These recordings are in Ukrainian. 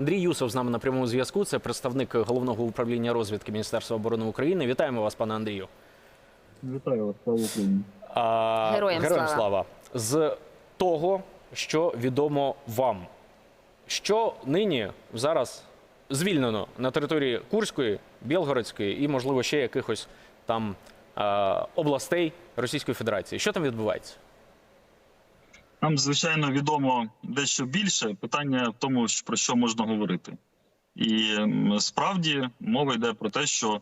Андрій Юсов з нами на прямому зв'язку. Це представник головного управління розвідки Міністерства оборони України. Вітаємо вас, пане Андрію. Вітаю вас, слава Україні. А, Героям слава. слава. З того, що відомо вам, що нині зараз звільнено на території Курської, Білгородської і, можливо, ще якихось там а, областей Російської Федерації. Що там відбувається? Нам, звичайно, відомо дещо більше. Питання в тому, про що можна говорити. І справді мова йде про те, що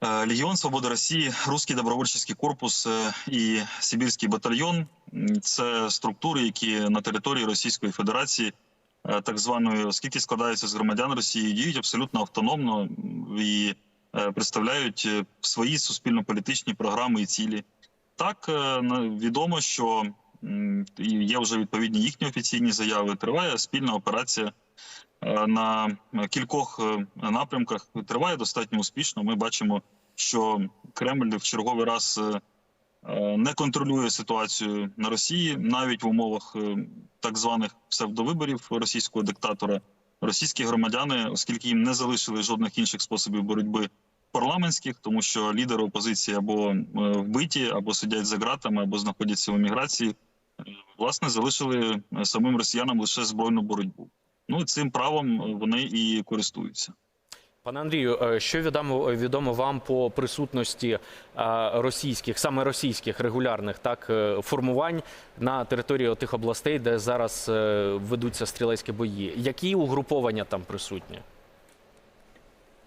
е, Легіон Свободи Росії, Руський добровольчий корпус е, і Сибірський батальйон це структури, які на території Російської Федерації, е, так званої, оскільки складаються з громадян Росії, діють абсолютно автономно і представляють свої суспільно-політичні програми і цілі. Так відомо, що є вже відповідні їхні офіційні заяви. Триває спільна операція е, на кількох е, напрямках. Триває достатньо успішно. Ми бачимо, що Кремль в черговий раз е, не контролює ситуацію на Росії, навіть в умовах так званих псевдовиборів російського диктатора. Російські громадяни, оскільки їм не залишили жодних інших способів боротьби парламентських, тому що лідери опозиції або вбиті, або сидять за ґратами, або знаходяться в еміграції, власне залишили е, самим росіянам лише збройну боротьбу. Ну і цим правом е, вони і користуються. Пане Андрію, е, що відомо, відомо вам по присутності російських, саме російських регулярних так формувань на території тих областей, де зараз ведуться стрілецькі бої? Які угруповання там присутні?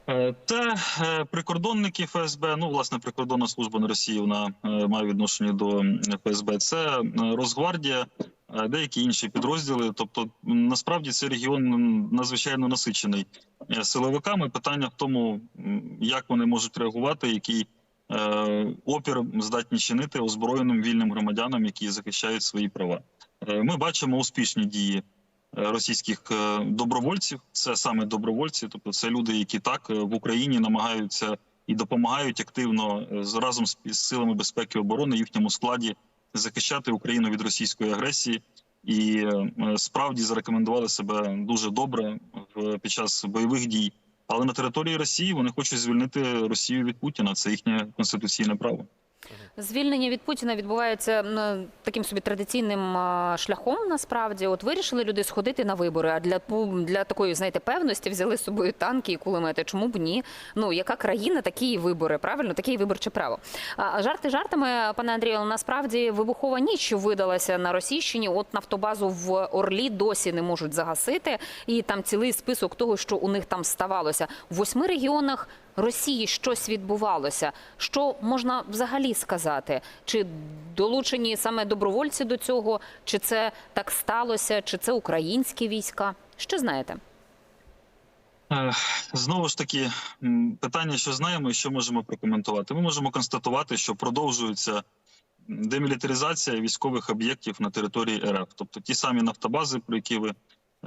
Е, Це е, прикордонники ФСБ. Ну, власне, прикордонна служба на Росії вона е, має відношення до ФСБ. Це Росгвардія, деякі інші підрозділи. Тобто, насправді цей регіон надзвичайно насичений силовиками. Питання в тому, як вони можуть реагувати, який опір здатні чинити озброєним вільним громадянам, які захищають свої права. Ми бачимо успішні дії російських е, добровольців. Це саме добровольці, тобто це люди, які так е, в Україні намагаються і допомагають активно е, разом з силами безпеки і оборони їхньому складі захищати Україну від російської агресії. І справді зарекомендували себе дуже добре під час бойових дій. Але на території Росії вони хочуть звільнити Росію від Путіна. Це їхнє конституційне право. Звільнення від Путіна відбувається таким собі традиційним шляхом. Насправді, от вирішили люди сходити на вибори. А для для такої, знаєте, певності взяли з собою танки і кулемети. Чому б ні? Ну яка країна, такі вибори. Правильно, таке і виборче право. А жарти жартами, пане Андрію, насправді вибухова ніч видалася на Російщині. От нафтобазу в Орлі досі не можуть загасити, і там цілий список того, що у них там ставалося в восьми регіонах. Росії щось відбувалося. Що можна взагалі сказати? Чи долучені саме добровольці до цього? Чи це так сталося? Чи це українські війська? Що знаєте? Е, Знову ж таки, питання, що знаємо і що можемо прокоментувати. Ми можемо констатувати, що продовжується демілітаризація військових об'єктів на території РФ, тобто ті самі нафтобази, про які ви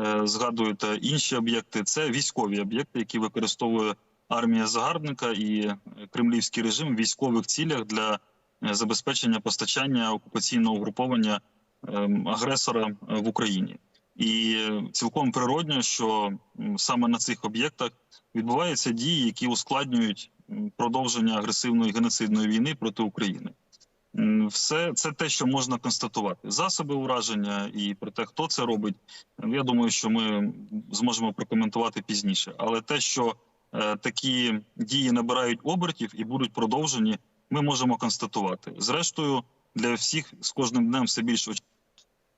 е, згадуєте, інші об'єкти це військові об'єкти, які використовує армія загарбника і е, кремлівський режим в військових цілях для е, забезпечення постачання окупаційного угруповання ем, агресора е, в Україні. І цілком природньо, що саме на цих об'єктах відбуваються дії, які ускладнюють продовження агресивної геноцидної війни проти України. Все це те, що можна констатувати. Засоби ураження і про те, хто це робить, я думаю, що ми зможемо прокоментувати пізніше. Але те, що такі дії набирають обертів і будуть продовжені, ми можемо констатувати. Зрештою, для всіх з кожним днем все більше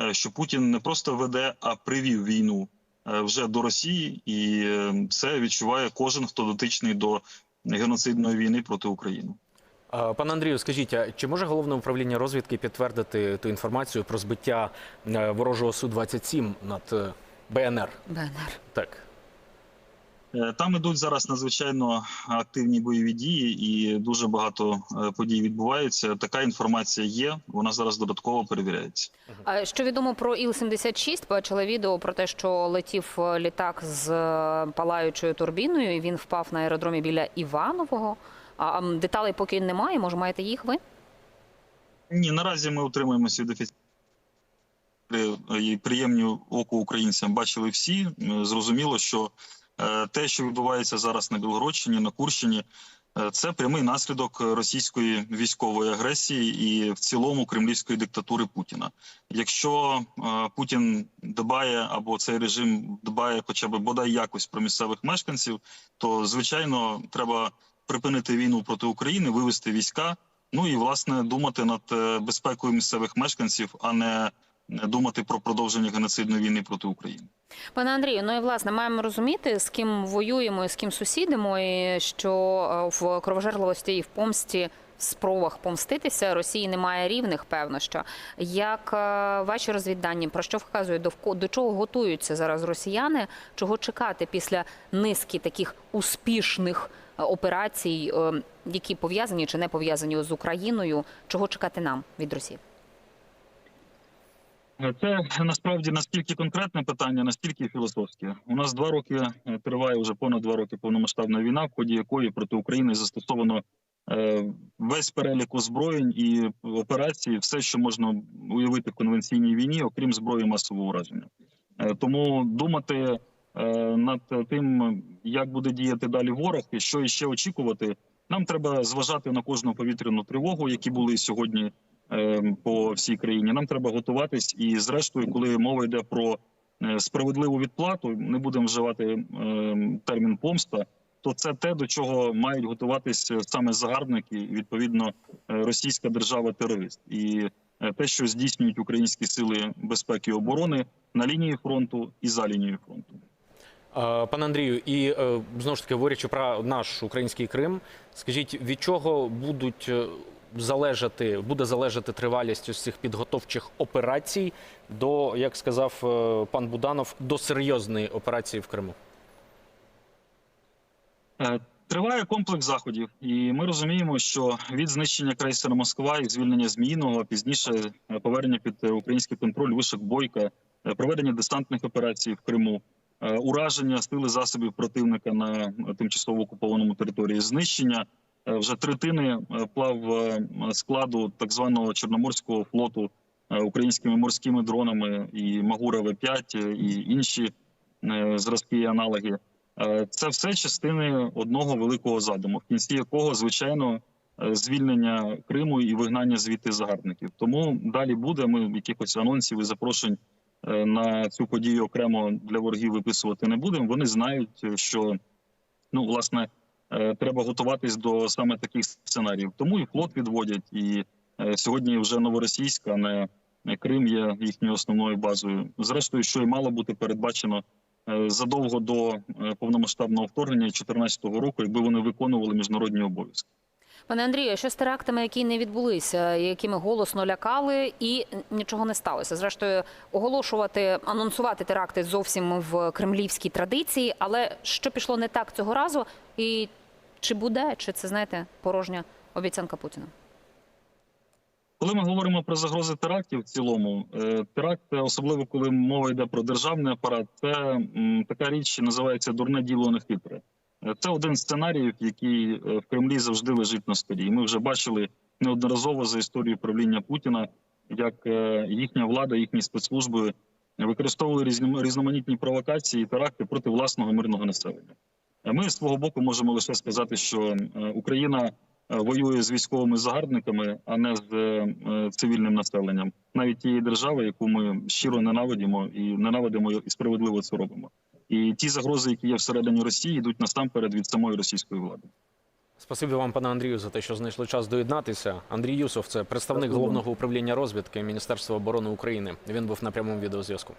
е, що Путін не просто веде, а привів війну е, вже до Росії, і е, це відчуває кожен, хто дотичний до геноцидної війни проти України. Пане Андрію, скажіть, а чи може головне управління розвідки підтвердити ту інформацію про збиття е, ворожого су 27 над е, БНР? БНР. Так. Е, Там ідуть зараз надзвичайно активні бойові дії, і дуже багато е, подій відбувається. Така інформація є. Вона зараз додатково перевіряється. А що відомо про Іл-76? Бачила відео про те, що летів е, літак з палаючою турбіною. і Він впав на аеродромі біля Іванового. А деталей поки немає. Може, маєте їх ви? Ні, наразі ми утримуємося від офіційної і приємні оку українцям бачили всі. Зрозуміло, що те, що відбувається зараз на Білгородщині, на Курщині, е, це прямий наслідок російської військової агресії і в цілому кремлівської диктатури Путіна. Якщо е, Путін дбає або цей режим дбає, хоча б бодай якось про місцевих мешканців, то звичайно треба припинити війну проти України, вивести війська. Ну і власне думати над е, безпекою місцевих мешканців, а не е, думати про продовження геноцидної війни проти України. Пане Андрію, ну і власне маємо розуміти, з ким воюємо і з ким сусідимо, і що е, в кровожерливості і в помсті. В спробах помститися Росії немає рівних, певно що як е, ваші розвіддані про що вказують довко до чого готуються зараз росіяни? Чого чекати після низки таких успішних е, операцій, які пов'язані чи не пов'язані з Україною? Чого чекати нам від Росії? Е, Це насправді настільки конкретне питання, настільки філософське. У нас два роки е, триває вже понад два роки повномасштабна війна, в ході якої проти України застосовано е, весь перелік озброєнь і операцій, все, що можна уявити в конвенційній війні, окрім зброї масового ураження. Тому думати над тим, як буде діяти далі ворог, і що іще очікувати, нам треба зважати на кожну повітряну тривогу, які були сьогодні по всій країні. Нам треба готуватись, і зрештою, коли мова йде про е, справедливу відплату, не будемо вживати е, термін помста. То це те, до чого мають готуватись саме загарбники, відповідно е, російська держава-терорист, і е, те, що здійснюють українські сили безпеки і оборони на лінії фронту і за лінією фронту. Е, Пане Андрію, і е, знову ж таки говорячи про наш український Крим, скажіть, від чого будуть е, залежати, буде залежати тривалість ось цих підготовчих операцій до, як сказав е, пан Буданов, до серйозної операції в Криму? Е, Триває комплекс заходів, і ми розуміємо, що від знищення крейсера Москва і звільнення Зміїного, пізніше е, повернення під український контроль вишок бойка, проведення десантних операцій в Криму, ураження сили засобів противника на тимчасово окупованому території, знищення вже третини е, плав е, складу так званого чорноморського флоту е, українськими морськими дронами і Магура В-5 е, і інші е, зразки і аналоги. Е, Це все частини одного великого задуму, в кінці якого, звичайно, е, звільнення Криму і вигнання звідти загарбників. Тому далі буде. Ми якихось анонсів і запрошень е, на цю подію окремо для ворогів виписувати не будемо. Вони знають, е, що ну власне е, треба готуватись до саме таких сценаріїв. Тому і флот відводять, і е, сьогодні вже новоросійська, не Крим є їхньою основною базою. Зрештою, що і мало бути передбачено е, задовго до е, повномасштабного вторгнення 2014 року, якби вони виконували міжнародні обов'язки. Пане Андрію, що з терактами, які не відбулися, якими голосно лякали, і нічого не сталося. Зрештою, оголошувати, анонсувати теракти зовсім в кремлівській традиції, але що пішло не так цього разу, і чи буде, чи це знаєте порожня обіцянка Путіна? Коли ми говоримо про загрози терактів в цілому, е, теракт, особливо коли мова йде про державний апарат, це така річ, що називається дурне діло не хитре. Е, Це один з сценаріїв, який е, в Кремлі завжди лежить на столі. Ми вже бачили неодноразово за історію правління Путіна, як їхня влада, їхні спецслужби використовували різноманітні провокації і теракти проти власного мирного населення. Ми з свого боку можемо лише сказати, що е, Україна е, воює з військовими загарбниками, а не з е, цивільним населенням, навіть тієї держави, яку ми щиро ненавидимо і ненавидимо і справедливо це робимо. І ті загрози, які є всередині Росії, йдуть насамперед від самої російської влади. Спасибі вам, пане Андрію, за те, що знайшли час доєднатися. Андрій Юсов, це представник головного управління розвідки Міністерства оборони України. Він був на прямому відеозв'язку.